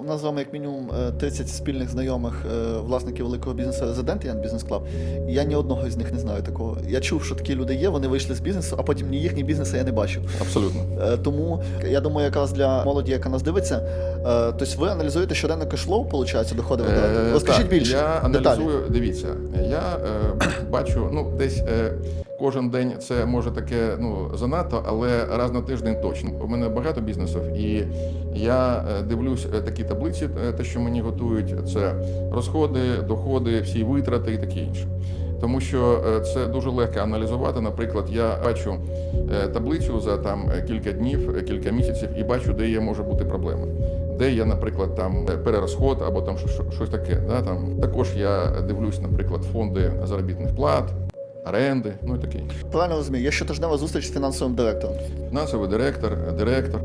У нас з вами як мінімум е, 30 спільних знайомих е, власників великого бізнесу резидент Ян Бізнес Клаб. Я ні одного з них не знаю такого. Я чув, що такі люди є, вони вийшли з бізнесу, а потім ні їхніх бізнесу я не бачив. Абсолютно. Е, Тому я думаю, якраз для молоді, яка нас дивиться, е, тобто ви аналізуєте щоденно кешлоу, виходить, доходи витрати. Е, Розкажіть так, більше. Я деталі. аналізую, дивіться, я е, бачу, ну десь е, кожен день це може таке ну занадто, але раз на тиждень точно. У мене багато бізнесів, і я е, дивлюсь е, такі таблиці, е, те, що мені готують, це розходи, доходи, всі витрати і таке інше. Тому що е, це дуже легко аналізувати. Наприклад, я бачу е, таблицю за там кілька днів, кілька місяців і бачу, де є може бути проблема. Де є, наприклад, там перерозход або там що- що- щось таке. Да, там. Також я дивлюсь, наприклад, фонди заробітних плат, оренди, ну і таке інше. Правильно розумію, є щотижнева зустріч з фінансовим директором. Фінансовий директор, директор.